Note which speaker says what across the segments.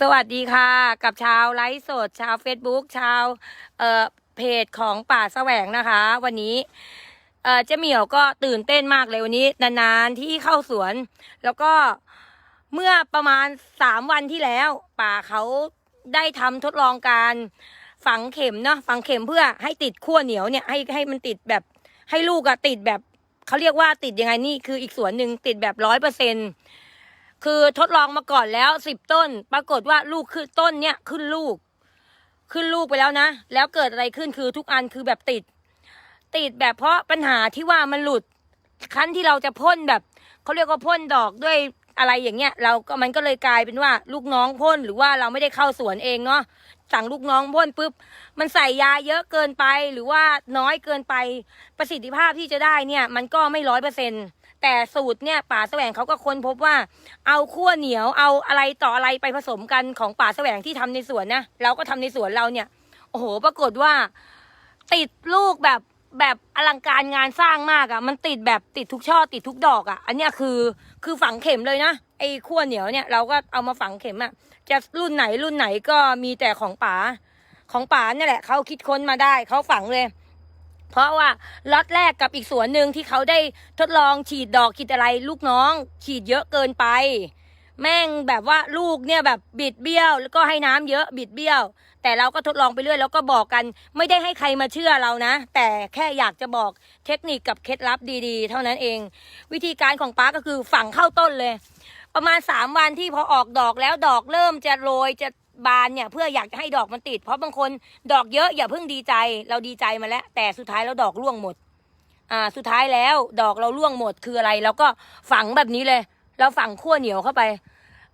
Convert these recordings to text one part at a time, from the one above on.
Speaker 1: สวัสดีค่ะ กับชาวไลฟ์สด ชาว Facebook ชาวเอ่อเพจของป่าแสวงนะคะ วันนี้เอ่อเจ๊เหมียวก็ตื่นเต้นมากเลยวันนี้ นานๆที่เข้าสวน แล้วก็เมื่อประมาณสามวันที่แล้ว ป่าเขาได้ทำทดลองการฝังเข็มเนาะฝังเข็มเพื่อให้ติดขั้วเหนียวเนี่ยให้ให้มันติดแบบให้ลูกอะติดแบบเขาเรียกว่าติดยังไงนี่คืออีกสวนหนึ่งติดแบบร้อยเปอร์เซ็นต์ คือทดลองมาก่อนแล้วสิบต้น ปรากฏว่าลูกคือต้นเนี้ยขึ้นลูก ขึ้นลูกไปแล้วนะ แล้วเกิดอะไรขึ้นคือทุกอันคือแบบติด ติดแบบเพราะปัญหาที่ว่ามันหลุดคั้นที่เราจะพ่นแบบเขาเรียกว่าพ่นดอกด้วยอะไรอย่างเงี้ย เราก็มันก็เลยกลายเป็นว่าลูกน้องพ่นหรือว่าเราไม่ได้เข้าสวนเองเนาะสั่งลูกน้องพ่นปุ๊บมันใส่ยาเยอะเกินไปหรือว่าน้อยเกินไปประสิทธิภาพที่จะได้เนี่ย มันก็ไม่ร้อยเปอร์เซ็นต์ แต่สูตรเนี่ยป่าแสวงเขาก็ค้นพบว่าเอาขั้วเหนียวเอาอะไรต่ออะไรไปผสมกันของป่าแสวงที่ทำในสวนนะเราก็ทำในสวนเราเนี่ย โอ้โห ปรากฏว่า ติดลูกแบบแบบอลังการงานสร้างมากอะ่ะ มันติดแบบติดทุกช่อติดทุกดอกอะ่ะ อันเนี้ยคือคือฝังเข็มเลยนะไอ้ขั้วเหนียวเนี่ยเราก็เอามาฝังเข็มอะ่ะจะรุ่นไหนรุ่นไหนก็มีแต่ของป๋าของป๋าเนี่ยแหละเขาคิดค้นมาได้เขาฝังเลย เพราะว่าล็อตแรกกับอีกสวนหนึ่งที่เขาได้ทดลองฉีดดอกฉีดอะไรลูกน้อง ฉีดเยอะเกินไป แม่งแบบว่าลูกเนี่ยแบบบิดเบี้ยว แล้วก็ให้น้ำเยอะบิดเบี้ยว แต่เราก็ทดลองไปเรื่อยแล้วก็บอกกัน ไม่ได้ให้ใครมาเชื่อเรานะ แต่แค่อยากจะบอกเทคนิคกับเคล็ดลับดีๆ เท่านั้นเอง วิธีการของป้าก็คือฝังเข้าต้นเลย ประมาณสามวันที่พอออกดอกแล้วดอกเริ่มจะโรยจะ บานเนี่ยเพื่ออยากจะให้ดอกมันติด เพราะบางคนดอกเยอะอย่าเพิ่งดีใจ เราดีใจมาแล้ว แต่สุดท้ายแล้วดอกร่วงหมด อ่า สุดท้ายแล้วดอกเราร่วงหมดคืออะไรเราก็ฝังแบบนี้เลย เราฝังขั้วเหนียวเข้าไป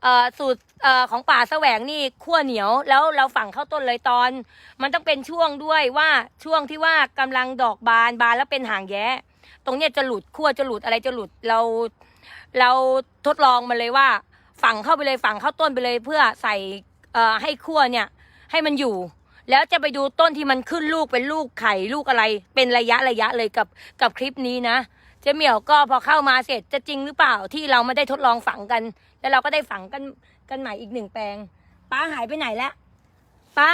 Speaker 1: เอ่อสูตรเอ่อของป่าแสวงนี่ขั้วเหนียวแล้วเราฝังเข้าต้นเลยตอน มันต้องเป็นช่วงด้วยว่าช่วงที่ว่ากำลังดอกบานบานแล้วเป็นหางแย้ ตรงเนี้ยจะหลุดขั้วจะหลุดอะไรจะหลุดเรา เราทดลองมาเลยว่า ฝังเข้าไปเลยฝังเข้าต้นไปเลย เพื่อใส่ ให้ขั้วเนี่ยให้มันอยู่ แล้วจะไปดูต้นที่มันขึ้นลูกเป็นลูกไข่ลูกอะไร เป็นระยะระยะเลยกับกับคลิปนี้นะเจ๊เหมียวก็พอเข้ามาเสร็จจะจริงหรือเปล่าที่เราไม่ได้ทดลองฝังกัน แล้วเราก็ได้ฝังกันกันใหม่อีกหนึ่งแปลง ป้าหายไปไหนแล้วป้า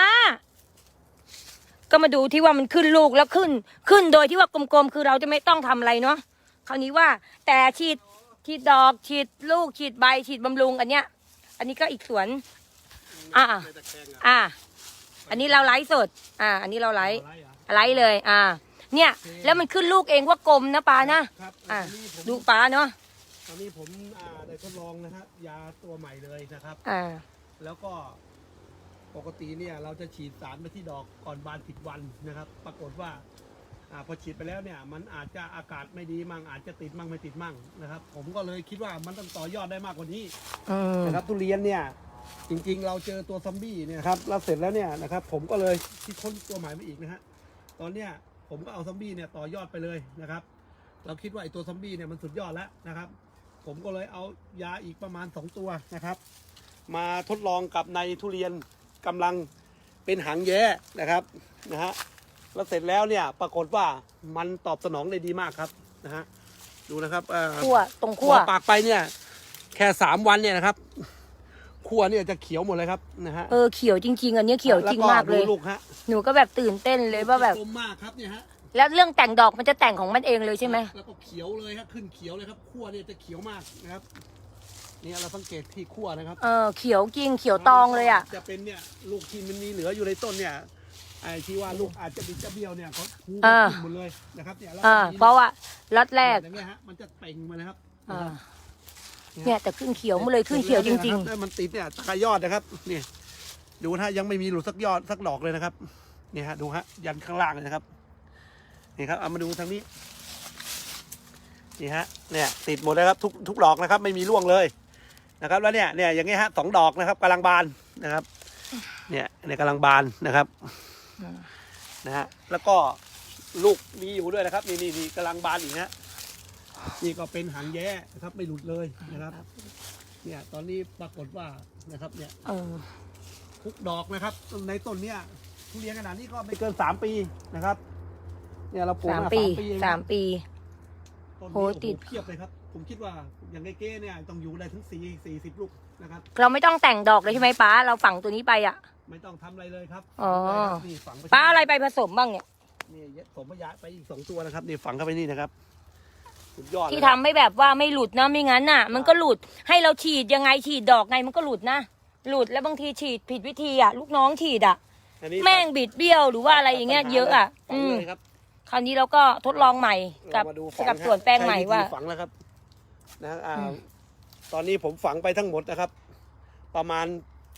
Speaker 1: ก็มาดูที่ว่ามันขึ้นลูกแล้วขึ้น ขึ้นโดยที่ว่ากลมๆคือเราจะไม่ต้องทำอะไรเนาะคราวนี้ว่าแต่ฉีดฉีดดอกฉีดลูกฉีดใบฉีดบำรุงอันเนี้ย อันนี้ก็อีกสวน อ่าอ่า อันนี้เราไลฟ์สด อ่า อันนี้เราไลฟ์ไลฟ์เลย อ่า เนี่ย แล้วมันขึ้นลูกเองว่ากลมนะป้านะ
Speaker 2: ครับ
Speaker 1: อ่า
Speaker 2: ตอนนี้ผม
Speaker 1: ดูป้าเนาะ
Speaker 2: ตอนนี้ผมอ่าได้ทดลองนะครับยาตัวใหม่เลยนะครับ
Speaker 1: อ่า
Speaker 2: แล้วก็ปกติเนี่ยเราจะฉีดสารไปที่ดอกก่อนบานสิบวันนะครับ ปรากฏว่าอาพอฉีดไปแล้วเนี่ยมันอาจจะอากาศไม่ดีมั่งอาจจะติดมั่งไม่ติดมั่งนะครับ ผมก็เลยคิดว่ามันต้องต่อยอดได้มากกว่านี้
Speaker 1: อืม
Speaker 2: นะครับทุเรียนเนี่ย จริงๆ เราเจอตัวซอมบี้เนี่ยครับแล้วเสร็จแล้วเนี่ยนะครับ ผมก็เลยคิดค้นตัวใหม่มาอีกนะฮะตอนเนี้ยผมก็เอาซอมบี้เนี่ยต่อยอดไปเลยนะครับ เราคิดว่าไอ้ตัวซอมบี้เนี่ยมันสุดยอดแล้วนะครับ ผมก็เลยเอายาอีกประมาณ 2 ตัวนะครับ มาทดลองกับในทุเรียนกำลังเป็นหางแย้นะครับนะฮะแล้วเสร็จแล้วเนี่ยปรากฏว่ามันตอบสนองได้ดีมากครับนะฮะดูนะครับเอ่อ
Speaker 1: ขั้วตรง
Speaker 2: พ
Speaker 1: ขั้ว
Speaker 2: อปากไปเนี่ย แค่สามวันเนี่ยนะครับ ขั้วเนี่ยจะเขียวหมดเลยครับนะฮะ
Speaker 1: เออเขียวจริง ๆ อันเนี้ยเขียวจริงมากเลย
Speaker 2: แวดูลูกฮะ
Speaker 1: หนูก็แบบตื่นเต้นเลยว่าแบบ
Speaker 2: กลมมากครับเนี่ยฮะ
Speaker 1: แล้วเรื่องแต่งดอกมันจะแต่งของมันเองเลยใช่ไหม
Speaker 2: แล้วก็เขียวเลยครับขึ้นเขียวเลยครับขั้วเนี่ยจะเขียวมากนะครับเนี่ยเราสังเกตที่ขั้วนะครับ
Speaker 1: เออเขียวจริงเขียวตองเลยอะ
Speaker 2: จะเป็นเนี่ยลูกที่มันมีเหลืออยู่ในต้นเนี่ยไอ้ที่ว่าลูกอาจจะบิดจะเบี้ยวเนี่ยเขาพู
Speaker 1: อ่า
Speaker 2: ขึ้นหมดเลยนะครับเนี่ยแล้ว
Speaker 1: อ่า
Speaker 2: ที
Speaker 1: เพราะว่าล็อตแรก
Speaker 2: อย่างเงี้ยฮะมันจะเป่งมาเลยครับ
Speaker 1: อ่า เนี่ยแต่ขึ้นเขียวมาเลยขึ้นเขียวจริง
Speaker 2: ๆแล้วมันติดเนี่ยตายอดนะครับเนี่ยดูนะฮะยังไม่มีหลุดสักยอดสักดอกเลยนะครับเนี่ยฮะดูฮะยันข้างล่างเลยนะครับนี่ครับเอามาดูทางนี้นี่ฮะเนี่ยติดหมดเลยครับทุกทุกดอกนะครับ ไม่มีร่วงเลยนะครับ แล้วเนี่ยเนี่ยอย่างเงี้ยฮะสองดอกนะครับกำลังบานนะครับ เนี่ยเนี่ยกำลังบานนะครับ
Speaker 1: อืม
Speaker 2: นะฮะแล้วก็ลูกมีอยู่ด้วยนะครับ นี่นี่นี่กำลังบานอีกนะฮะ นี่ก็เป็นหางแย้นะครับไม่หลุดเลยนะครับ เนี่ยตอนนี้ปรากฏว่านะครับเนี่ย
Speaker 1: ๆเออ
Speaker 2: ทุกดอกนะครับ ในต้นเนี่ยทุเรียนขนาดนี้ก็ไม่เกินสามปีนะครับ เนี่ยเราปลูก
Speaker 1: สาม
Speaker 2: มา
Speaker 1: ปี
Speaker 2: เองนะ
Speaker 1: สามปี
Speaker 2: ต้น
Speaker 1: โห
Speaker 2: นี้โอ้โห
Speaker 1: ติด
Speaker 2: เพียบเลยครับ
Speaker 1: อ
Speaker 2: ผมคิดว่าอย่างไอ้เก้เนี่ยต้องอยู่ได้ถึงสี่สี่สิบลูกนะครับ
Speaker 1: เราไม่ต้องแต่งดอกเลยใช่ไหมป้า เราฝังตัวนี้ไปอะ
Speaker 2: ไม่ต้องทำอะไรเลยครับ
Speaker 1: อ๋อ
Speaker 2: นี่ฝังไป
Speaker 1: ป้าเอาอะไรไปผสมบ้างเนี่ย
Speaker 2: นี่ผมพยาไปอีกสองตัวนะครับนี่ฝังเข้าไปนี่นะครับ สุดยอดเลย
Speaker 1: ที่ทำให้แบบว่าไม่หลุดนะไม่งั้นน่ะ มันก็หลุดให้เราฉีดยังไงฉีดดอกไงมันก็หลุดนะ หลุดแล้วบางทีฉีดผิดวิธีอะ ลูกน้องฉีดอะ
Speaker 2: อันนี้
Speaker 1: แม่งบิดเบี้ยวหรือว่าอะไรอย่างเงี้ยเยอะอะ
Speaker 2: ฝัง
Speaker 1: อืม
Speaker 2: เลยครับ
Speaker 1: คราวนี้เราก็ทดลองใหม่กับ
Speaker 2: เรามาดูฝัง
Speaker 1: กับ
Speaker 2: ฮะ
Speaker 1: ส่วนแปลงใหม่
Speaker 2: ช้วิธี
Speaker 1: ว่า
Speaker 2: ฝังแล้วครับนะอ่า
Speaker 1: อืม
Speaker 2: ตอนนี้ผมฝังไปทั้งหมดนะครับ ประมาณ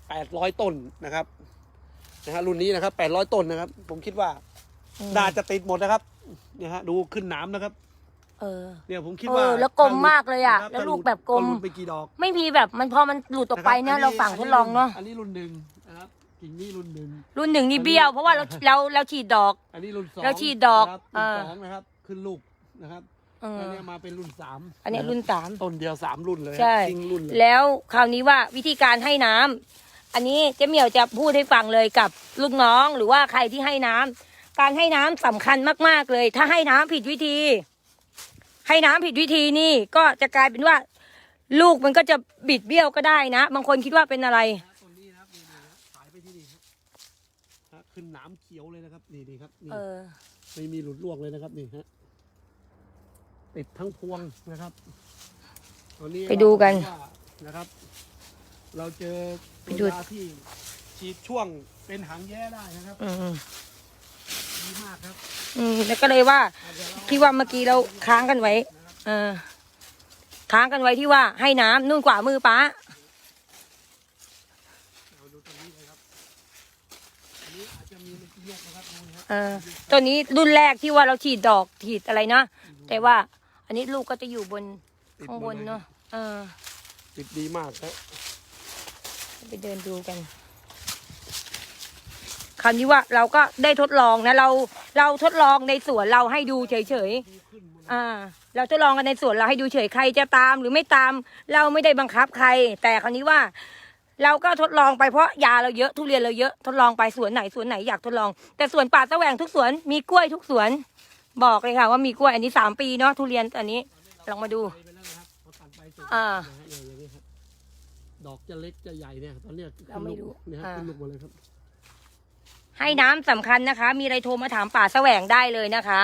Speaker 2: แปดร้อยต้นนะครับนะฮะรุ่นนี้นะครับแปดร้อยต้นนะครับ ผมคิดว่า
Speaker 1: อืม
Speaker 2: น่าจะติดหมดนะครับเนี่ยฮะดูขึ้นหน้ำนะครับ
Speaker 1: เออ
Speaker 2: เนี่ยผมคิด
Speaker 1: เอ
Speaker 2: ว่า
Speaker 1: อแล้วกลมมากเลยอะ
Speaker 2: ถ้า
Speaker 1: แล้ว
Speaker 2: ถ้า
Speaker 1: ลูกแบบกลม
Speaker 2: หดไปกี่ดอก
Speaker 1: ไม่มีแบบมันพอมันหลุดออกไปเนี่ยะ
Speaker 2: คบ
Speaker 1: เราฝังทดลองเนาะ
Speaker 2: อันนี้รุ่นหนึ่งนะครับกิ่งนี้รุ่นหนึ่ง
Speaker 1: รุ่นหนึ่งนี่เบี้ยวเพราะว่าเราเราเราฉีดดอก
Speaker 2: อันนี้รุ่นสอง
Speaker 1: แล้วฉีดดอก
Speaker 2: นะครับ
Speaker 1: อ่า
Speaker 2: รุ่นสองนะครับขึ้นลูกนะครับ
Speaker 1: เออ
Speaker 2: อันนี้มาเป็นรุ่นสาม
Speaker 1: อันนี้รุ่นสาม
Speaker 2: ต้นเดียวสามรุ่นเลย
Speaker 1: ใช่
Speaker 2: จริงรุ่นเลย
Speaker 1: แล้วคราวนี้ว่าวิธีการให้น้ำอันนี้เจ๊เหมียวจะพูดให้ฟังเลยกับลูกน้องหรือว่าใครที่ให้น้ำการให้น้ำสำคัญมากๆเลย ถ้าให้น้ำผิดวิธี ให้น้ำผิดวิธีนี่ก็จะกลายเป็นว่า ลูกมันก็จะบิดเบี้ยวก็ได้นะ บางคนคิดว่าเป็นอะไร
Speaker 2: นะต้นนี้นะครับนี่นะครับสายไปที่นี่ครับฮะขึ้นหน้ำเขียวเลยนะครับนี่นี่ครับนี่
Speaker 1: เออ
Speaker 2: ไม่มีหลุดร่วงเลยนะครับนี่ฮะติดทั้งพวงนะครับตอนนี้
Speaker 1: ไปดูกัน
Speaker 2: เราว่านะครับ เราเจอ
Speaker 1: ไป
Speaker 2: ตั
Speaker 1: ดู
Speaker 2: วยาที่ฉีดช่วงเป็นหางแย้ได้นะครับ
Speaker 1: อื ม
Speaker 2: ดีมากครับ
Speaker 1: อืมแล้วก็เลยว่า
Speaker 2: อะเดี๋ยวเรา
Speaker 1: ที่ว่าเมื่อกี้เราค้างกันไว้ เออ ค้างกันไว้ที่ว่าให้น้ำนู่นกว่ามือป้า
Speaker 2: เราดูตรงนี้เลยครับ อันนี้อาจจะมีในที่แยกนะครับดูนะครับ
Speaker 1: เออตัวนี้รุ่นแรกที่ว่าเราฉีดดอกฉีดอะไรนะแต่ว่า อันนี้ลูกก็จะอยู่บน
Speaker 2: ติด
Speaker 1: ข้าง
Speaker 2: ห
Speaker 1: บ
Speaker 2: มด
Speaker 1: น
Speaker 2: ลย
Speaker 1: เนาะเออ
Speaker 2: ติดดีมากครับ
Speaker 1: ไปเดินดูกัน คราวนี้ว่าเราก็ได้ทดลองนะ เราเราทดลองในสวนเราให้ดูเฉย
Speaker 2: ดีขึ้นหมดเลย
Speaker 1: ๆอ่า เราทดลองกันในสวนเราให้ดูเฉยใครจะตามหรือไม่ตาม เราไม่ได้บังคับใคร แต่คราวนี้ว่า เราก็ทดลองไปเพราะยาเราเยอะทุเรียนเราเยอะทดลองไปสวนไหนสวนไหนอยากทดลอง แต่สวนป่าแสวงทุกสวนมีกล้วยทุกสวน บอกเลยค่ะ ว่ามีกล้วยอันนี้สามปีเนาะทุเรียนอันนี้ลองมาดู
Speaker 2: ไปแล้วนะครับพอตัดใบเสร็จ
Speaker 1: อ่า
Speaker 2: นะฮะอย่างอย่างนี้ครับดอกจะเล็กจะใหญ่เนี่ยตอนเนี้ย
Speaker 1: เราไม่รู้
Speaker 2: ขึ้นลูกเนี่ยฮะ
Speaker 1: อ่า
Speaker 2: ขึ้นลูกหมดเลยครับ
Speaker 1: ให้น้ำสำคัญนะคะ มีอะไรโทรมาถามป่าแสวงได้เลยนะคะ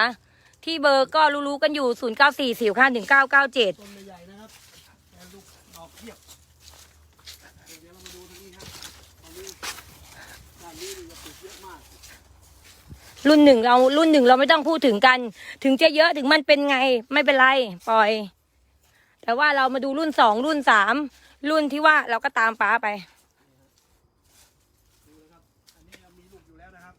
Speaker 1: ที่เบอร์ก็รู้ๆกันอยู่ 0 9 4 4 5 1 9 9 7
Speaker 2: ต้นใหญ่ๆนะครับแต่ลูกดอกเทียบเดี๋ยวเรามาดูทางนี้ครับตอนนี้ด้านนี้จะติดเยอะมาก
Speaker 1: รุ่นหนึ่งเรารุ่นหนึ่งเราไม่ต้องพูดถึงกัน ถึงจะเยอะถึงมันเป็นไงไม่เป็นไรปล่อย แต่ว่าเรามาดูรุ่นสองรุ่นสามรุ่นที่ว่าเราก็ตามป้าไป
Speaker 2: ดูนะครับ อันนี้เรามีลูกอยู่แล้วนะครับ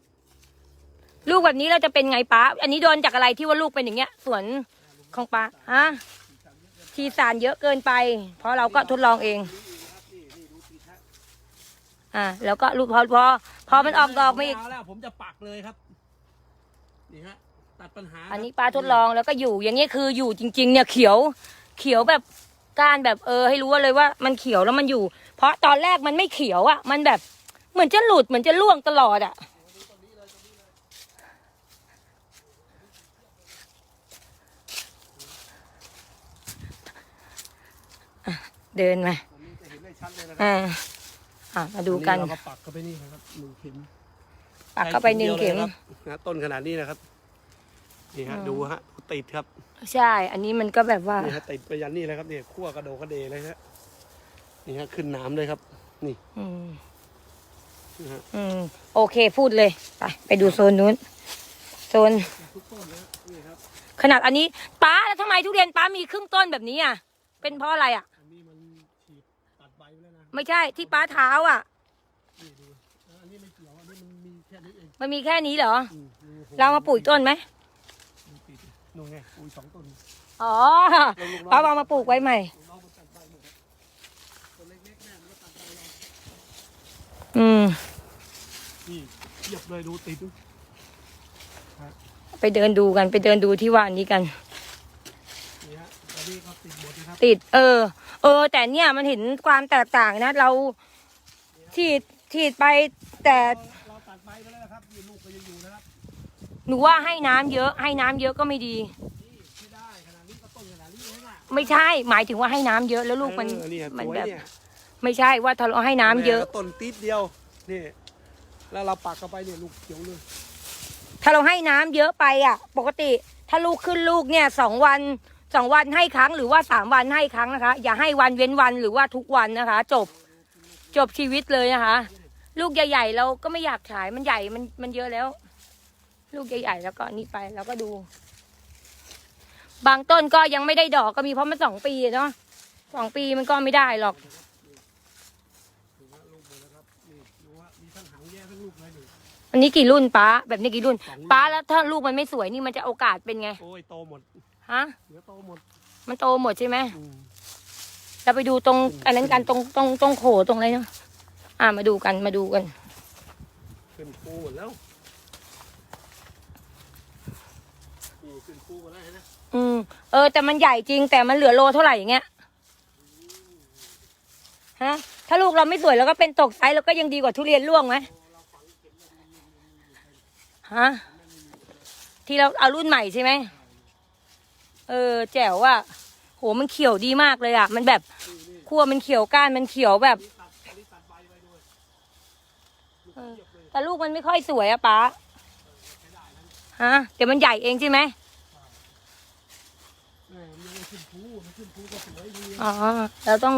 Speaker 1: ลูกแบบนี้เราจะเป็นไงป้า อันนี้โดนจากอะไรที่ว่าลูกเป็นอย่างเงี้ย สวนของป้าฮะทีสารเยอะเกินไป เพราะเราก็ทดลองเอง
Speaker 2: นี่นะครับนี่นี่ดูติดฮะ
Speaker 1: อ่า แล้วก็ลูกพอพอพอมันออกดอกมาอีก
Speaker 2: เาแล้วผมจะปักเลยครับ นี่ฮะ ตัดปัญหา
Speaker 1: อันนี้ป้าทดลองแล้วก็อยู่อย่างนี้คืออยู่จริง ๆ เนี่ยเขียว เขียวแบบก้านแบบเออ ให้รู้ว่าเลยว่ามันเขียวแล้วมันอยู่ เพราะตอนแรกมันไม่เขียวอะ มันแบบเหมือนจะหลุดเหมือนจะล่วงตลอดอะ เดินมา
Speaker 2: อันนี้จะเห็นได้ชัดเลยนะครั
Speaker 1: อ่าอะมาดูกัน
Speaker 2: เราก็ปักเข้าไปนี่นะครับหนึ่งเข็ม
Speaker 1: ปักเข้าไปหนึ่งเข็ม
Speaker 2: ใช้ดียวลยนะครับนะต้นขนาดนี้นะครับ นี่ฮะ
Speaker 1: อืม
Speaker 2: ดูฮะติดครับ
Speaker 1: ใช่ อันนี้มันก็แบบว่า
Speaker 2: นี่ฮะติดไปยันนี่เลยครับเนี่ยขั้วกระโดดกระเดเลยฮะนี่ฮะขึ้นน้ำเลยครับ นี่
Speaker 1: อืม
Speaker 2: นะฮะ
Speaker 1: อืม โอเคพูดเลย ไปไปดูโซนนู้น โซน
Speaker 2: ทุกต้นนะฮะนี่ครับ
Speaker 1: ขนาดอันนี้ป้าแล้วทำไมทุเรียนป้ามีครึ่งต้นแบบนี้อะ เป็นเพราะอะไรอะ
Speaker 2: อันนี้มันฉีดตัดใบ ไปแล้วนะ
Speaker 1: ไม่ใช่ที่ป้าเท้าอะ
Speaker 2: นี่ดูเอออันนี้ไม่เกี่ยวอันนี้มันมีแค่นี้เอง
Speaker 1: มันมีแค่นี้เหรอ
Speaker 2: อืมดูโห
Speaker 1: เรามาปลูกต้นไหม
Speaker 2: ดูติดนู่นไงปลูกสองต้น
Speaker 1: อ๋อ
Speaker 2: ลูกน้อง
Speaker 1: ป้าเอามาปลูกไว้ใหม่
Speaker 2: ลูกน้องมันตัดใบหมดครับตัวเล็กๆเนี่ยมันก็ตัดใบเรา
Speaker 1: อืม
Speaker 2: นี่เทียบเลยดูติดดู
Speaker 1: ไปเดินดูกันไปเดินดูที่ว่าอันนี้กัน
Speaker 2: นี่ฮะตอนนี้ก็ติดหมดนะครับ
Speaker 1: ติด เออเออ แต่เนี่ยมันเห็นความแตกต่างนะ เราฉีดฉีดไปแต่
Speaker 2: เราเราตัดใบไปแล้วนะครับนี่ลูกก็ยังอยู่นะครับ
Speaker 1: หนูว่าให้น้ำเยอะให้น้ำเยอะก็ไม่ดี
Speaker 2: นี่ไม่ได้ขนาดนี้ก็ต้นขนาดนี้เองอะ
Speaker 1: ไม่ใช่หมายถึงว่าให้น้ำเยอะแล้วลูกมัน
Speaker 2: เออเนี่ย
Speaker 1: มัน
Speaker 2: สวย
Speaker 1: แบบ
Speaker 2: เนี่ย
Speaker 1: ไม่ใช่ว่าถ้าเราให้น้ำเยอะ
Speaker 2: แม่ต้นติดเดียวนี่แล้วเราปักเข้าไปเนี่ยลูกเขียวเลย
Speaker 1: ถ้าเราให้น้ำเยอะไปอะ ปกติถ้าลูกขึ้นลูกเนี่ยสองวัน สองวันให้ครั้งหรือว่าสามวันให้ครั้งนะคะ อย่าให้วันเว้นวันหรือว่าทุกวันนะคะ จบจบชีวิตเลยนะคะ ลูกใหญ่ๆเราก็ไม่อยากขายมันใหญ่มันมันเยอะแล้ว ลูกใหญ่ๆแล้วก็นี่ไปแล้วก็ดู บางต้นก็ยังไม่ได้ดอกก็มีเพราะมันสองปีเนาะสองปีมันก็ไม่ได้หรอกอันนี้กี่รุ่นป้าแบบนี้กี่รุ่นป้าแล้วถ้าลูกมันไม่สวยนี่มันจะโอกาสเป็นไง
Speaker 2: โอ้ยโตหมด
Speaker 1: ฮะ
Speaker 2: เดี๋ยวโตหมด
Speaker 1: มันโตหมดใช่ไหม
Speaker 2: อืม
Speaker 1: เราไปดูตรงอันนั้นกันตรงตรงตรงโขตรงอะไรเนาะอ่ามาดูกันมาดูกัน
Speaker 2: ขึ้นฟูหมดแล้วนี่ขึ้นฟูหมดแล้วเห็นไหม
Speaker 1: อืมเออ แต่มันใหญ่จริงแต่มันเหลือโลเท่าไหร่อย่างเงี้ยฮะถ้าลูกเราไม่สวยแล้วก็เป็นตกไซส์แล้วก็ยังดีกว่าทุเรียนร่วงไหมฮะที่เราเอารุ่นใหม่ใช่ไหม เออ แจ๋วว่ะโหมันเขียวดีมากเลยอะ มันแบบขั้วมันเขียวก้านมันเขียวแบบเออแต่ลูกมันไม่ค่อยสวยอะป๊าฮะเดี๋ยวมันใหญ่เองใช่ไหม
Speaker 2: แม่มันยังขึ้นฟูมันขึ้นฟูก็สวยดี
Speaker 1: อ๋อเราต้อง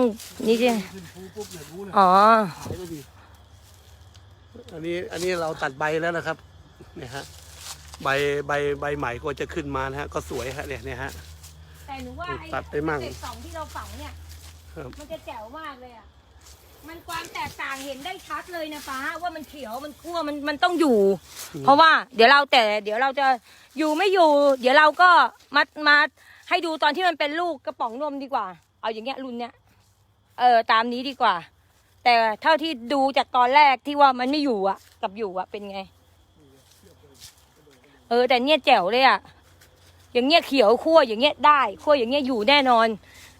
Speaker 1: นี่ใช่ไหม
Speaker 2: ขึ้นฟูปุ๊บเนี่ยรู้เลย
Speaker 1: อ๋อ
Speaker 2: ขายก็ดีอันนี้อันนี้เราตัดใบแล้วนะครับเนี่ยฮะ ใบใบใบใหม่ก็จะขึ้นมานะฮะ ก็สวยฮะเนี่ยเนี่ยฮะ
Speaker 1: แต่หนูว่าไอ้
Speaker 2: ตัดไปมั่ง
Speaker 1: เศษสองที่เราฝังเนี่ย
Speaker 2: ครับ
Speaker 1: มันจะแจ๋วมากเลยอะ มันความแตกต่างเห็นได้ชัดเลยนะป้าว่ามันเขียวมันคั่วมันมันต้องอยู่เพราะว่าเดี๋ยวเราแต่เดี๋ยวเราจะอยู่ไม่อยู่ เดี๋ยวเราก็มามาให้ดูตอนที่มันเป็นลูกกระป๋องนมดีกว่า เอาอย่างเงี้ยรุ่นเนี้ยเออตามนี้ดีกว่า แต่เท่าที่ดูจากตอนแรกที่ว่ามันไม่อยู่อะกับอยู่อะเป็นไง เออแต่เนี่ยแจ๋วเลยอะอย่างเงี้ยเขียวคั่วอย่างเงี้ยได้คั่วอย่างเงี้ยอยู่แน่นอน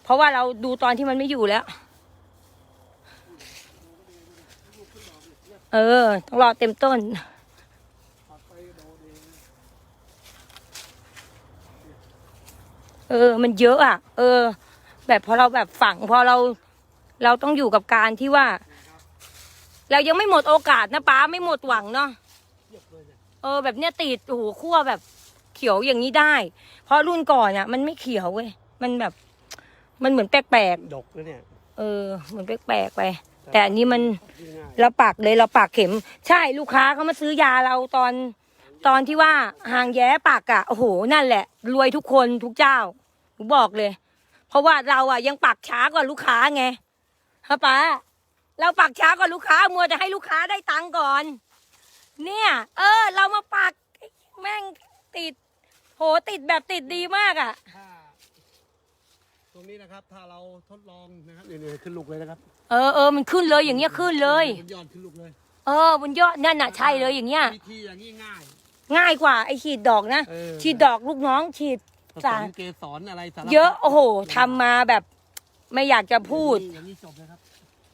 Speaker 1: เพราะว่าเราดูตอนที่มันไม่อยู่แล้ว เออ ต้องรอเต็มต้น เออ มันเยอะอะ เออ แบบพอเราแบบฝังพอเรา เราต้องอยู่กับการที่ว่า เรายังไม่หมดโอกาสนะป้าไม่หมดหวังเนาะ
Speaker 2: เทียบเลยเนี่ย
Speaker 1: เออแบบเนี้ยติดโอ้โหคั่วแบบเขียวอย่างนี้ได้ เพราะรุ่นก่อนอะมันไม่เขียวเว้ยมันแบบ มันเหมือนแปลก
Speaker 2: ดกเลยเนี่ย
Speaker 1: ๆเออเหมือนแปลกๆไป แต่อันนี้มัน
Speaker 2: ง่าย
Speaker 1: เราปักเลยเราปักเข็ม ใช่ลูกค้าเขามาซื้อยาเราตอนตอนที่ว่าหางแย้ปักอะโอ้โหนั่นแหละ รวยทุกคนทุกเจ้าหนูบอกเลย เพราะว่าเราอะยังปักช้ากว่าลูกค้าไงฮะป้าเราปักช้ากว่าลูกค้ามัวจะให้ลูกค้าได้ตังค์ก่อน เนี่ย เออ เรามาปักแม่งติด โหติดแบบติดดีมากอะ
Speaker 2: ถ้าตรงนี้นะครับ ถ้าเราทดลองนะครับเนี่ยเนี่ยขึ้นลูกเลยนะครับ
Speaker 1: เออเออมันขึ้นเลยอย่างเงี้ยขึ้นเลย
Speaker 2: บนยอดขึ้นลูกเลย
Speaker 1: เออบนยอดนั่นน่ะใช่เลยอย่างเงี้ย
Speaker 2: วิธีอย่างนี้ง่าย
Speaker 1: ง่ายกว่าไอ้ฉีดดอกนะ
Speaker 2: เออ
Speaker 1: ฉีดดอกลูกน้องฉีด
Speaker 2: ผส
Speaker 1: สามร
Speaker 2: เกสรอะไรสารพัด
Speaker 1: เยอะโอ้โหทำมาแบบไม่อยากจะพูด
Speaker 2: อย่างนี้จบเลยครับ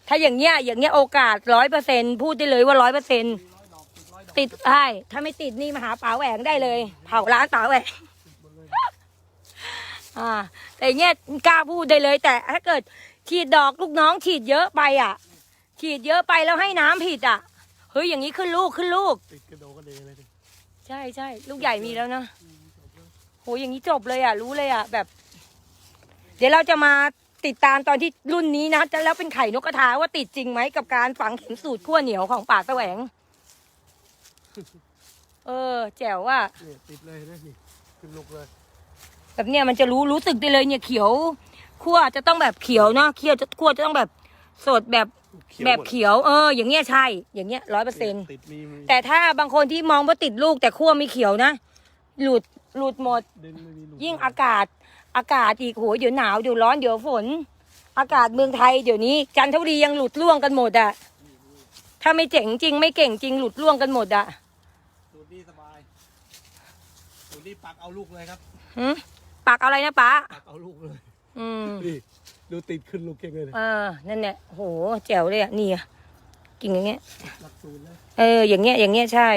Speaker 1: ถ้าอย่างเงี้ยอย่างเงี้ยโอกาสร้อยเปอร์เซ็นพูดได้เลยว่าร้อยเปอร์เซ็น
Speaker 2: มีร้อยดอก ติดร้อยดอก
Speaker 1: ติดใช่ถ้าไม่ติดนี่มาหาป๋าแหวงได้เลย เผาร้านป๋าแหวง
Speaker 2: ติดหมดเลย
Speaker 1: อ่า แต่อย่างเงี้ยกล้าพูดได้เลย แต่ถ้าเกิดฉีดดอกลูกน้องฉีดเยอะไปอะ ฉีดเยอะไปแล้วให้น้ำผิดอะเฮ้ยอย่างนี้ขึ้นลูกขึ้นลูก
Speaker 2: ติดกระโดดกระเดเลยดิ
Speaker 1: ใช่ใช่ลูกใหญ่มีแล้วนะโหอย่างนี้จบเลยอะ รู้เลยอะแบบ เดี๋ยวเราจะมาติดตามตอนที่รุ่นนี้นะจะแล้วเป็นไข่นกกระทาว่าติดจริงไหมกับการฝังเข็มสูตรขั้วเหนียวของป่าแสวง เออ แจ๋วว่า
Speaker 2: เนี่ยติดเลยนะนี่ขึ้นลูกเลย
Speaker 1: แบบเนี้ยมันจะรู้รู้สึกได้เลยเนี่ยเขียวขั้วจะต้องแบบเขียวเนาะเขียวจะขั้วจะต้องแบบสดแบบ
Speaker 2: ขียว
Speaker 1: แบบ
Speaker 2: หมด
Speaker 1: เขียว เออ อย่างเงี้ยใช่ อย่างเงี้ยร้อยเปอร์เซ็น
Speaker 2: ติดมีมี
Speaker 1: แต่ถ้าบางคนที่มองว่าติดลูกแต่ขั้วไม่เขียวนะ หลุดหลุดหมด
Speaker 2: ดึงไม่มีลูก
Speaker 1: ยิ่งอากาศ อากาศอีกโหเดี๋ยวหนาวเดี๋ยวร้อนเดี๋ยวฝน อากาศเมืองไทยเดี๋ยวนี้ จันทบุรียังหลุดร่วงกันหมดอะถ้าไม่เจ๋งจริงไม่เก่งจริงหลุดร่วงกันหมดอะ
Speaker 2: สูตรนี้สบายสูตร นี้ปักเอาลูกเลยครับ
Speaker 1: หึปักอะไรนะป๊า
Speaker 2: ปักเอาลูกเลย
Speaker 1: อืม
Speaker 2: นี่ดูติดขึ้นลูกเก่งเลยเนี่ย
Speaker 1: เออนั่นแหละโหแจ๋วเลยอะนี่อะกิ่งอย่างเงี้ย
Speaker 2: หลักสูตรเลย
Speaker 1: เออ อย่างเงี้ยอย่างเงี้ยใช่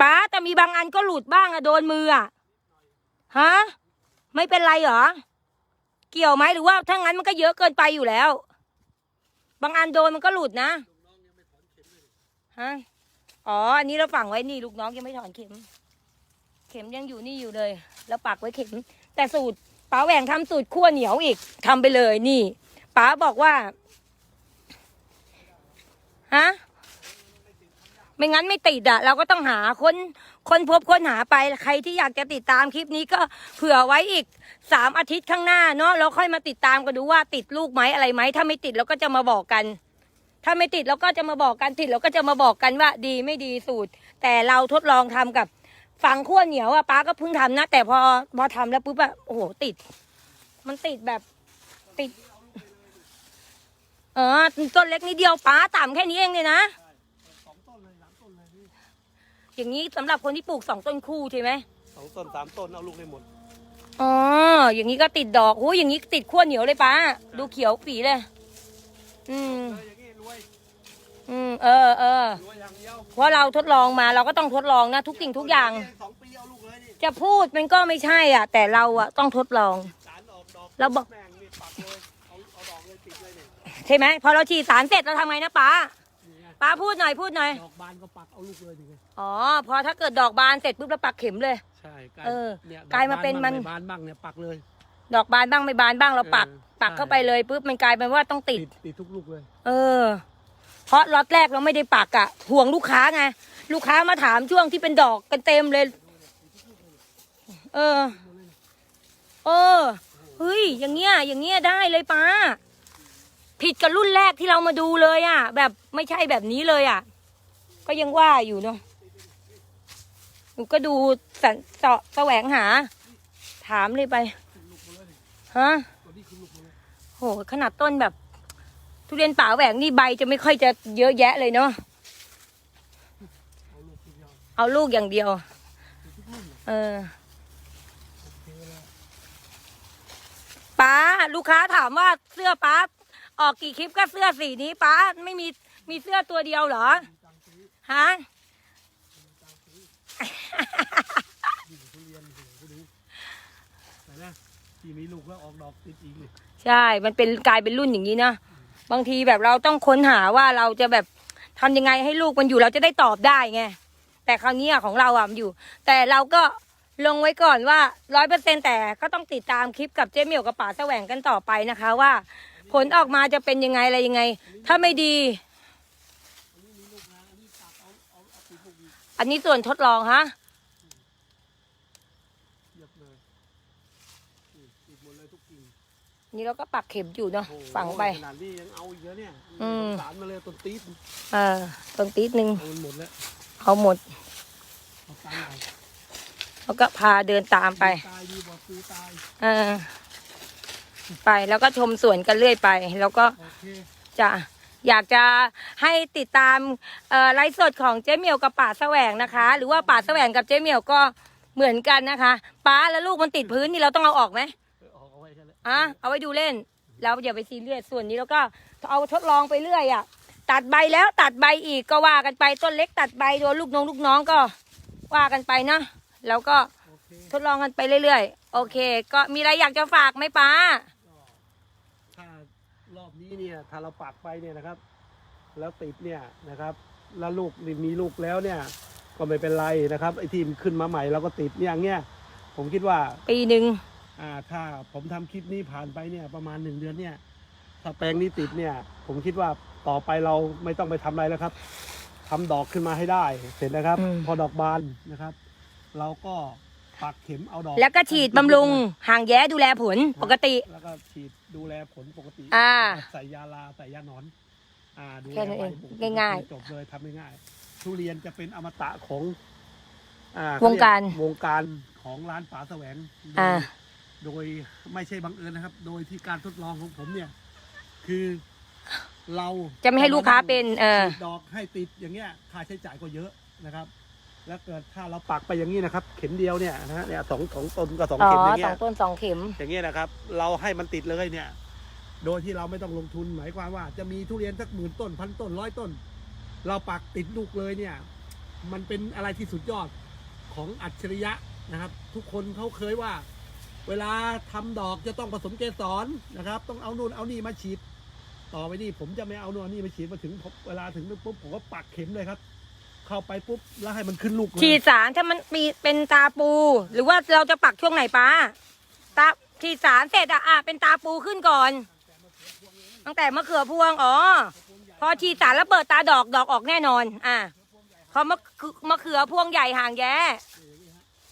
Speaker 1: ป๊าแต่มีบางอันก็หลุดบ้างอะโดนมืออะฮะไม่เป็นไรเหรอ เกี่ยวไหมหรือว่าถ้างั้นมันก็เยอะเกินไปอยู่แล้ว บางอันโดนมันก็หลุดนะฮะ อ๋อ อันนี้เราฝังไว้นี่ลูกน้องยังไม่ถอนเข็ม เข็มยังอยู่นี่อยู่เลย แล้วปักไว้เข็ม แต่สูตรป๋าแหว่งทำสูตรขั้วเหนียวอีกทำไปเลยนี่ป๋าบอกว่าฮะไม่งั้นไม่ติดอะเราก็ต้องหาคนคนพบคนหาไปใครที่อยากจะติดตามคลิปนี้ก็เผื่อไว้อีกสามอาทิตย์ข้างหน้าเนาะเราค่อยมาติดตามกันดูว่าติดลูกไหมอะไรไหมถ้าไม่ติดเราก็จะมาบอกกัน ถ้าไม่ติดเราก็จะมาบอกกันติดเราก็จะมาบอกกันว่าดีไม่ดีสูตร แต่เราทดลองทำกับฝังขั้วเหนียวอะป้าก็เพิ่งทำนะ แต่พอพอทำแล้วปุ๊บอะโอ้โหติด มันติดแบบติด เออต้นเล็กนิดเดียวป้าต่ำแค่นี้เองเนี่ยนะ
Speaker 2: สองต้นเลยสามต้นเลยนี่
Speaker 1: อย่างนี้สำหรับคนที่ปลูกสองต้นคู่ใช่ไหม
Speaker 2: สองต้นสามต้นเอาลูกได้หมด
Speaker 1: อ๋ออย่างนี้ก็ติดดอกโอ้ยอย่างนี้ติดขั้วเหนียวเลยป้าดูเขียวปีเลย อืม
Speaker 2: เอออย่างนี้รวย
Speaker 1: อืมเออเออ
Speaker 2: รวยอย่างเดียว
Speaker 1: เพราะเราทดลองมาเราก็ต้องทดลองนะทุกสิ่งทุกอย่าง
Speaker 2: สองปีเอาลูกเลยนี่
Speaker 1: จะพูดมันก็ไม่ใช่อะ แต่เราอะต้องทดลอง
Speaker 2: สารออกดอก
Speaker 1: เราบอก
Speaker 2: แม่งนี่ปักเลยเอาเอาดอกเลยติดเลยเนี่ย
Speaker 1: ใช่ไหมพอเราฉีดสารเสร็จเราทำไงนะป้า
Speaker 2: นี่ไง
Speaker 1: ป้าพูดหน่อยพูดหน่อย
Speaker 2: ดอกบานก็ปักเอาลูกเลยดิไง
Speaker 1: อ๋อ พอถ้าเกิดดอกบานเสร็จปุ๊บเราปักเข็มเลย
Speaker 2: ใช่กลาย
Speaker 1: เออ
Speaker 2: เนี่ย
Speaker 1: กลายมาเป็นมัน
Speaker 2: ดอกบานบ้างไม่บานบ้างเนี่ยปักเลย
Speaker 1: ดอกบานบ้างไม่บานบ้างเราปัก
Speaker 2: เออ
Speaker 1: ปัก
Speaker 2: ใช่
Speaker 1: เข้าไปเลยปุ๊บมันกลายเป็นว่าต้องติด
Speaker 2: ติดติดทุกลูกเลย
Speaker 1: เออ เพราะล็อตแรกเราไม่ได้ปักอะห่วงลูกค้าไงลูกค้ามาถามช่วงที่เป็นดอกกันเต็มเลย เออ เออเฮ้ยอย่างเงี้ยอย่างเงี้ยได้เลยป้าผิดกับรุ่นแรกที่เรามาดูเลยอะแบบไม่ใช่แบบนี้เลยอะก็ยังว่าอยู่เนาะหนูก็ดูสันเสาะแสวงหา ถามเลยไปฮะ ขนาดต้นแบบ ทุเรียนป่าแหวงนี่ใบจะไม่ค่อยจะเยอะแยะเลยเนาะ
Speaker 2: เอาลูก
Speaker 1: อย่างเดียว เออป้าลูกค้าถามว่าเสื้อป้าออกกี่คลิปก็เสื้อสีนี้ป้าไม่มีมีเสื้อตัวเดียวเหรอฮะ
Speaker 2: นี่ทุเรียนโอ้โหก็ดูไหนนะที่มีลูกแล้วออกดอกติดอีก
Speaker 1: ใช่ มันเป็นกลายเป็นรุ่นอย่างนี้นะ บางทีแบบเราต้องค้นหาว่าเราจะแบบทำยังไงให้ลูกมันอยู่เราจะได้ตอบได้ไง แต่คราวนี้ของเราอะมันอยู่ แต่เราก็ลงไว้ก่อนว่าร้อยเปอร์เซ็นแต่ก็ต้องติดตามคลิปกับเจ๊เหมียวกับป๋าแสวงกันต่อไปนะคะว่า ผลออกมาจะเป็นยังไงอะไรยังไง ถ้าไม่ดี อันนี้ส่วนทดลองฮะ
Speaker 2: เยียบเลยนี่ติดหมดเลยทุกกิ่ง
Speaker 1: นี่เราก็ปักเข็มอยู่เนาะ
Speaker 2: โอ้โห
Speaker 1: ฝังไป
Speaker 2: ขนาดนี้ยังเอาอีกแล้วเนี่ย
Speaker 1: อืม
Speaker 2: สงสารมาเลยต้นตีด
Speaker 1: เออตรงตีดหนึ่ง
Speaker 2: เอามันหมดแล้ว
Speaker 1: เอาหมด
Speaker 2: เอาตายเอา
Speaker 1: แล้วก็พาเดินตามไป
Speaker 2: ตายดีบอกกูตาย
Speaker 1: เออไปแล้วก็ชมสวนกันเรื่อยไป แล้วก็
Speaker 2: โอเค
Speaker 1: จะอยากจะให้ติดตามเอ่อไลฟ์สดของเจ๊เหมียวกับป่าแสวงนะคะ หรือว่าป่าแสวงกับเจ๊เหมียวก็เหมือนกันนะคะป้าแล้วลูกมันติดพื้นนี่เราต้องเอาออกไหม
Speaker 2: เออออกเอาไว้แค่นั้น
Speaker 1: อะเอาไว้ดูเล่น เราอย่าไปซีเรียสส่วนนี้แล้วก็เอาทดลองไปเรื่อยอะ ตัดใบแล้วตัดใบอีกก็ว่ากันไปต้นเล็กตัดใบโดนลูกน้องลูกน้องก็ว่ากันไปนะแล้วก็
Speaker 2: โอเค
Speaker 1: ทดลองกันไปเรื่อยๆ โอเค ก็มีอะไรอยากจะฝากไหมป้า
Speaker 2: ถ้ารอบนี้เนี่ยถ้าเราปักไปเนี่ยนะครับ แล้วติดเนี่ยนะครับแล้วลูกนี่มีลูกแล้วเนี่ย ก็ไม่เป็นไรนะครับไอ้ที่มันขึ้นมาใหม่เราก็ติดเนี่ยอย่างเงี้ยผมคิดว่า
Speaker 1: ปีหนึ่ง
Speaker 2: อ่าถ้าผมทำคลิปนี้ผ่านไปเนี่ยประมาณหนึ่งเดือนเนี่ยถ้าแปลงนี้ติดเนี่ยผมคิดว่าต่อไปเราไม่ต้องไปทำอะไรแล้วครับทำดอกขึ้นมาให้ได้เสร็จนะครับ พอดอกบานนะครับ เราก็ปักเข็มเอาดอก
Speaker 1: แล้วก็ฉีดบำรุงห่างแย้ดูแลผลปกติ
Speaker 2: แล้วก็ฉีดดูแลผลปกติ
Speaker 1: อ่า
Speaker 2: ใส่ยาลาใส่ยาหนอนอ่าดู
Speaker 1: แค่นั้นเอง
Speaker 2: ไว้ปกติ
Speaker 1: ง่ายๆ
Speaker 2: จบเลยทำง่ายๆทุเรียนจะเป็นอมตะของอ่าว
Speaker 1: งการ
Speaker 2: วงการของร้านป๋าแสวงโดย
Speaker 1: อ่า
Speaker 2: โดยไม่ใช่บังเอิญนะครับ โดยที่การทดลองของผมเนี่ย คือเรา
Speaker 1: จะไม่ให้ลูกค้าเป็นเออ
Speaker 2: ฉีดดอกให้ติดอย่างเงี้ยค่าใช้จ่ายก็เยอะนะครับ แล้วเกิดถ้าเราปักไปอย่างนี้นะครับ เข็มเดียวเนี่ยนะฮะเนี่ยสองสองต้นกับสอง
Speaker 1: อ๋อ
Speaker 2: เข็มอย่าง
Speaker 1: ส
Speaker 2: เงี้
Speaker 1: อยงต้นสองเข็ม
Speaker 2: อย่างเงี้ยนะครับ เราให้มันติดเลยเนี่ย โดยที่เราไม่ต้องลงทุนหมายความว่าจะมีทุเรียนสักหมื่นต้นพันต้นร้อยต้น เราปักติดลูกเลยเนี่ย มันเป็นอะไรที่สุดยอดของอัจฉริยะนะครับ ทุกคนเขาเคยว่า เวลาทำดอกจะต้องผสมเกสรนะครับ ต้องเอานู่นเอานี่มาฉีด ต่อไปนี่ผมจะไม่เอานู่นเอานี่มาฉีดมาถึงผมเวลาถึงปุ๊บผมก็ปักเข็มเลยครับ เข้าไปปุ๊บแล้วให้มันขึ้นลูกเลย
Speaker 1: ฉีดสารถ้ามันมีเป็นตาปู หรือว่าเราจะปักช่วงไหนป้าตาฉีดสารเสร็จอะอะเป็นตาปูขึ้นก่อน ตั้งแต่มะเขือพวงอ๋อพอฉีดสารแล้วเปิดตาดอกดอกออกแน่นอน อะพอมะเขือมะเขือพวงใหญ่ห่างแย้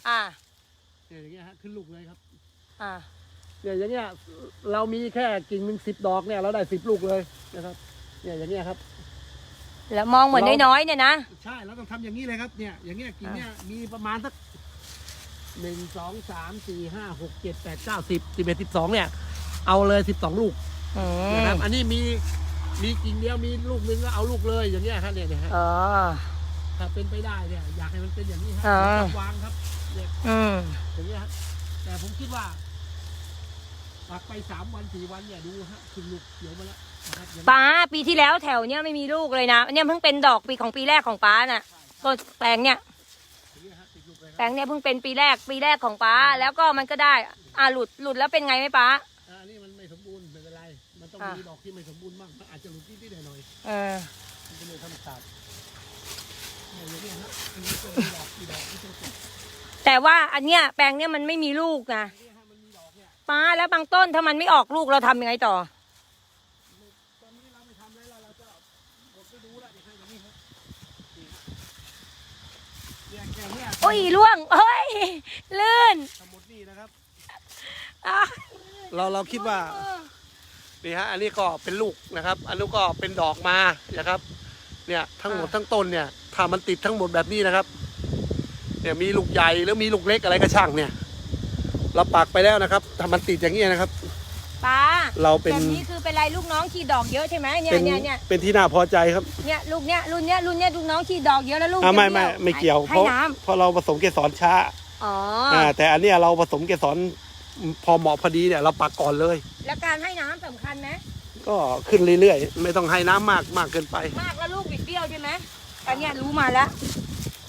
Speaker 1: อะ
Speaker 2: เนี่ยอย่างเงี้ยฮะขึ้นลูกเลยครับ
Speaker 1: อะ
Speaker 2: เนี่ยอย่างเงี้ยเรามีแค่กิ่งหนึ่งสิบดอกเนี่ยเราได้สิบลูกเลยนะครับ เนี่ยอย่างเงี้ยครับ
Speaker 1: แล้วมองเหมือนน้อยๆเนี่ยนะ
Speaker 2: ใช่เราต้องทำอย่างนี้เลยครับเนี่ยอย่างเงี้ยกิ่งเนี่ยมีประมาณสักหนึ่งสองสามสี่ห้าหกเจ็ดแปดเก้าสิบสิบเอ็ดสิบสองเนี่ย เอาเลยสิบสองลูก
Speaker 1: อื
Speaker 2: นะ
Speaker 1: ม
Speaker 2: ครับ อันนี้มีมีกิ่งเดียวมีลูกนึงก็เอาลูกเลยอย่างเงี้ยครับเนี่ยเนี่ยฮะ
Speaker 1: อ๋อ
Speaker 2: ถ้าเป็นไปได้เนี่ยอยากให้มันเป็นอย่างนี้ฮะ
Speaker 1: อ่า
Speaker 2: จับวางครับเนี่ย
Speaker 1: อืม
Speaker 2: อย่างเงี้ยฮะแต่ผมคิดว่า ปักไปสามวันสี่วันเนี่ยดูฮะขึ้นลูกเขียวมาแล้วนะครับอย่างนี้
Speaker 1: ป้าปีที่แล้วแถวเนี้ยไม่มีลูกเลยนะเนี่ยเพิ่งเป็นดอกปีของปีแรกของป้าน่ะต้นแปลงเนี่ย
Speaker 2: อย่างเงี้ยฮะติดลูกเลยค
Speaker 1: แปล
Speaker 2: รับ
Speaker 1: งเนี่ยเพิ่งเป็นปีแรกปีแรกของป้า แล้วก็มันก็ได้อ่าหลุดหลุดแล้วเป็นไงไหมป้า
Speaker 2: อ่าอันนี้มันไม่สมบูรณ์ไม่เป็นไรมันต้อง
Speaker 1: อ่ามี
Speaker 2: มีดอกที่ไม่สมบูรณ์บ้างมันอาจจะหลุดนิดๆหน่อย
Speaker 1: เออ
Speaker 2: ๆมันเป็นเรื่องธรรมชาติเนี่ยอย่างเงี้ยฮะอันนี้ก็มีดอกมีดอกที่ต้องติด
Speaker 1: แต่ว่าอันเนี้ยแปลงเนี้ยมันไม่มีลูกนะ
Speaker 2: เนี่ย
Speaker 1: ป้าแล้วบางต้นถ้ามันไม่ออกลูกเราทำยังไงต่อ
Speaker 2: ตอนนี้เราไม่ทำแล้วเราจะกดไปดูแล้วเดี๋ยวให้อย่างนี้ฮะนี่เนี่ยอย่างเงี้ย
Speaker 1: โอ้ยล่วงเฮ้ยลื่น
Speaker 2: ทั้งหมดนี่นะครับ
Speaker 1: อะ
Speaker 2: เราเราคิดว่า นี่ฮะ อันนี้ก็เป็นลูกนะครับ อันนู้นก็เป็นดอกมานะครับ เนี่ยทั้งหมดทั้งต้นเนี่ย ถ้ามันติดทั้งหมดแบบนี้นะครับ เนี่ยมีลูกใหญ่หรือมีลูกเล็กอะไรก็ช่างเนี่ย เราปักไปแล้วนะครับถ้ามันติดอย่างนี้ยนะครับ
Speaker 1: ป้า
Speaker 2: เราเป็น
Speaker 1: แบบนี้คือเป็นไรลูกน้องฉีดดอกเยอะใช่ไหมเนี่ย
Speaker 2: เป็น
Speaker 1: เนี่ยเนี่ย
Speaker 2: เป็นที่น่าพอใจครับ
Speaker 1: เนี่ยลูกเนี้ยรุ่นเนี้ยรุ่นเนี้ยลูกน้องฉีดดอกเยอะแล้วลูก
Speaker 2: อ่าไม่
Speaker 1: จะ
Speaker 2: ไม่
Speaker 1: บี้
Speaker 2: ไม่เกี่ยว
Speaker 1: ให้
Speaker 2: เพราะ
Speaker 1: น้
Speaker 2: เพราะเราผสมเกสรช้าำ
Speaker 1: อ๋อ
Speaker 2: อ่าแต่อันเนี้ยเราผสมเกสรพอเหมาะพอดีเนี่ยเราปักก่อนเลย
Speaker 1: แล้วการให้น้ำสำคัญไหม
Speaker 2: ก็ขึ้นเรื่อยๆ ไม่ต้องให้น้ำมากมากเกินไป
Speaker 1: มากแล้วลูกบิดเบี้ยวใช่ไหมอันเนี้ยรู้มาแล้ว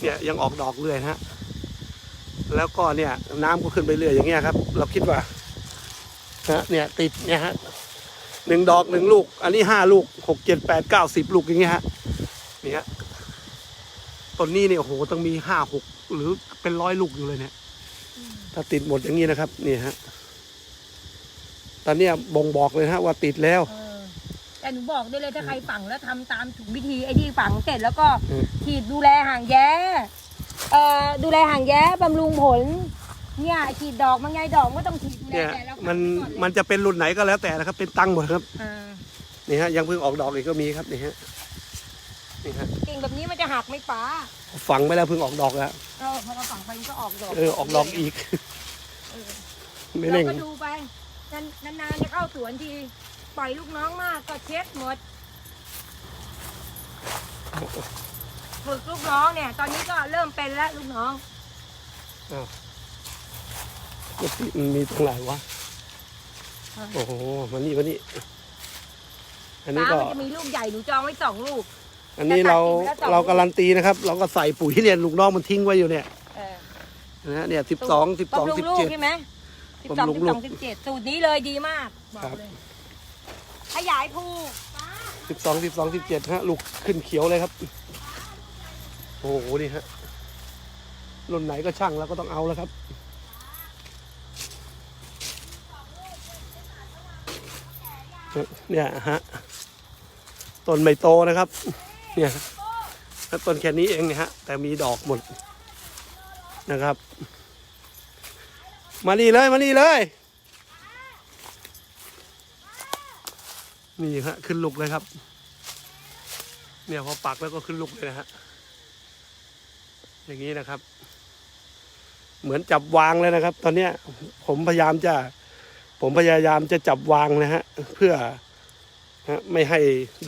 Speaker 2: เนี่ยยังออกดอกเรื่อยนะฮะ แล้วก็เนี่ยน้ำก็ขึ้นไปเรื่อยอย่างเงี้ยครับ เราคิดว่านะเนี่ยติดเนี่ยฮะหนึ่งดอกหนึ่งลูก อันนี้ห้าลูกหกเจ็ดแปดเก้าสิบลูกอย่างเงี้ยฮะเนี่ยต้นนี้เนี่ยโอ้โหต้องมีห้าหกหรือเป็นร้อยลูกอยู่เลยเนี่ย ถ้าติดหมดอย่างนี้นะครับเนี่ยฮะตอนเนี้ยบ่งบอกเลยนะฮะว่าติดแล้ว
Speaker 1: เออแต่หนูบอกได้เลยถ้าใครฝังแล้วทำตามถูกวิธีไอ้ที่ฝังเสร็จแล้วก็
Speaker 2: อืม
Speaker 1: ฉีดดูแลห่างแย้ เอ่อดูแลห่างแย้บำรุงผล เนี่ยฉีดดอกมันไงดอกก็ต้องฉีดดูแล
Speaker 2: เนี่ย
Speaker 1: แต่เราฝัง
Speaker 2: มัน
Speaker 1: ไว้ก่อเลย
Speaker 2: มันจะเป็นรุ่นไหนก็แล้วแต่นะครับ เป็นตังค์หมดครับ
Speaker 1: อ่า
Speaker 2: นี่ฮะยังเพิ่งออกดอกอีกก็มีครับนี่ฮะนี่ฮะ
Speaker 1: กิ่งแบบนี้มันจะหักไหม่ป้า
Speaker 2: ฝังไปแล้วเพิ่งออกดอกแล้ว
Speaker 1: เออพอเราฝังไปมันก็ออกดอก
Speaker 2: เออออกดอกอีก
Speaker 1: เออ
Speaker 2: ไม่
Speaker 1: เรา
Speaker 2: เร่ง
Speaker 1: ก็ดูไปนานๆจะเข้าสวนทีปล่อยลูกน้องมากก็เช็ดหมด ฝึกลูกน้องเนี่ย ตอนนี้ก็เริ่มเป็นแล้วลูกน้อง
Speaker 2: มันมีตรงไหนวะ
Speaker 1: อ่า
Speaker 2: โอ้โหมันนี่มันนี่อันนี้
Speaker 1: ป้า
Speaker 2: ก็
Speaker 1: มันจะมีลูกใหญ่หนูจองไว้สองลูก
Speaker 2: อันนี้เรา
Speaker 1: จะตัดกิ่งไปแล้วสอง
Speaker 2: เราการันตีนะครับ เราก็ใส่ปุ๋ยเนี่ยลูกน้องมันทิ้งไว้อยู่เนี่ย
Speaker 1: เออ
Speaker 2: นะฮะเนี่ยสิบสองสิบสอง
Speaker 1: บำรุ
Speaker 2: สิบ
Speaker 1: ลูก
Speaker 2: เจ็ด
Speaker 1: ใช่ไหมสิบสอง
Speaker 2: บำรุ
Speaker 1: สิ
Speaker 2: ง
Speaker 1: บ
Speaker 2: ลู
Speaker 1: สอกงสิบเจ็ดสูตรนี้เลยดีมากบอ
Speaker 2: ครั
Speaker 1: ก
Speaker 2: บ
Speaker 1: เลยขยายภูป้า
Speaker 2: สิบสองสิบสองสิบเจ็ดฮะลูกขึ้นเขียวเลยครับ โอ้โหนี่ฮะรุ่นไหนก็ช่างแล้วก็ต้องเอาแล้วครับ เนี่ยฮะต้นไม่โตนะครับ เนี่ยแล้วต้นแค่นี้เองเนี่ยฮะ แต่มีดอกหมดนะครับ มานี่เลยมานี่เลย นี่ฮะขึ้นลุกเลยครับ เนี่ยพอปักแล้วก็ขึ้นลุกเลยนะฮะ อย่างนี้นะครับ เหมือนจับวางเลยนะครับ ตอนเนี้ยผมพยายามจะ ผมพยายามจะจับวางนะฮะ เพื่อฮะไม่ให้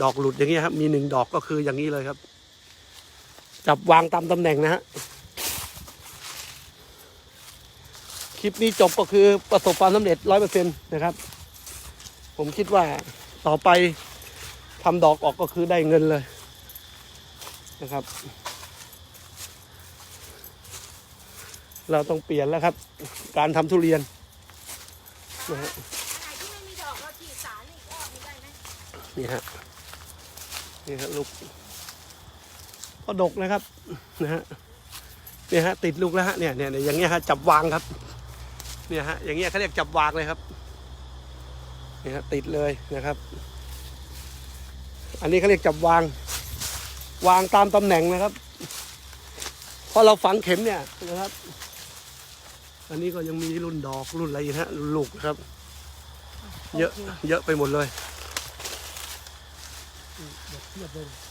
Speaker 2: ดอกหลุดอย่างนี้ครับมีหนึ่งดอกก็คืออย่างนี้เลยครับ จับวางตามตำแหน่งนะฮะคลิปนี้จบก็คือประสบความสำเร็จร้อยเปอร์เซ็นต์นะครับ ผมคิดว่าต่อไปทำดอกออกก็คือได้เงินเลยนะครับ เราต้องเปลี่ยนแล้วครับ การทำทุเรียนนะฮะ
Speaker 1: ไหนที่ไม่มีดอกเราฉีดสารอีกรอบนึงได้ไหม
Speaker 2: นี่ฮะนี่ฮะลูกก็ดกนะครับนะฮะเนี่ยฮะติดลูกแล้วฮะเนี่ยเนี่ยเนี่ยอย่างเงี้ยฮะจับวางครับ เนี่ยฮะอย่างเงี้ยเขาเรียกจับวางเลยครับเนี่ยฮะติดเลยนะครับ อันนี้เขาเรียกจับวาง วางตามตำแหน่งนะครับพอเราฝังเข็มเนี่ยนะครับ อันนี้ก็ยังมีรุ่นดอกรุ่นอะไรอีกนะฮะรุ่นลูกนะครับ เยอะ เยอะไปหมดเลยดอกเทียบเลย